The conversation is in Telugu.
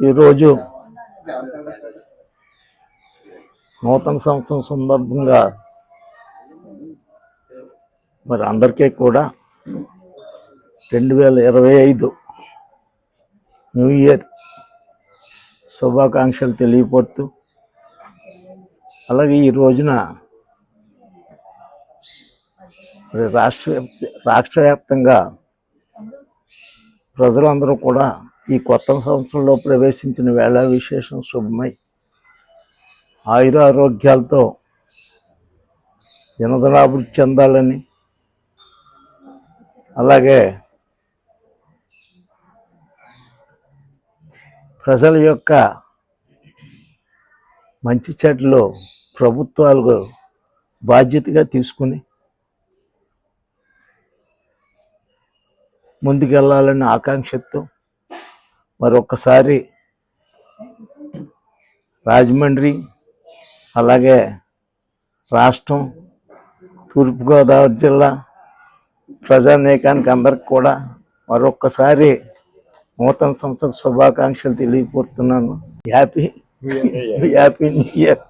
ఈరోజు నూతన సంవత్సరం సందర్భంగా మరి అందరికీ కూడా రెండు వేల ఇరవై ఐదు న్యూ ఇయర్ శుభాకాంక్షలు తెలియపడుతూ అలాగే ఈ రోజున మరి రాష్ట్ర రాష్ట్రవ్యాప్తంగా రాష్ట్ర వ్యాప్తంగా ప్రజలందరూ కూడా ఈ కొత్త సంవత్సరంలో ప్రవేశించిన వేళ విశేషం శుభమై ఆయురారోగ్యాలతో దినదినాభివృద్ధి చెందాలని అలాగే ప్రజల యొక్క మంచి చెడ్లు ప్రభుత్వాలు బాధ్యతగా తీసుకుని ముందుకెళ్ళాలని ఆకాంక్షతో మరొకసారి రాజమండ్రి అలాగే రాష్ట్రం తూర్పుగోదావరి జిల్లా ప్రజానీకానికి అందరికి కూడా మరొక్కసారి నూతన సంవత్సర శుభాకాంక్షలు తెలియపరుస్తున్నాను హ్యాపీ హ్యాపీ న్యూ ఇయర్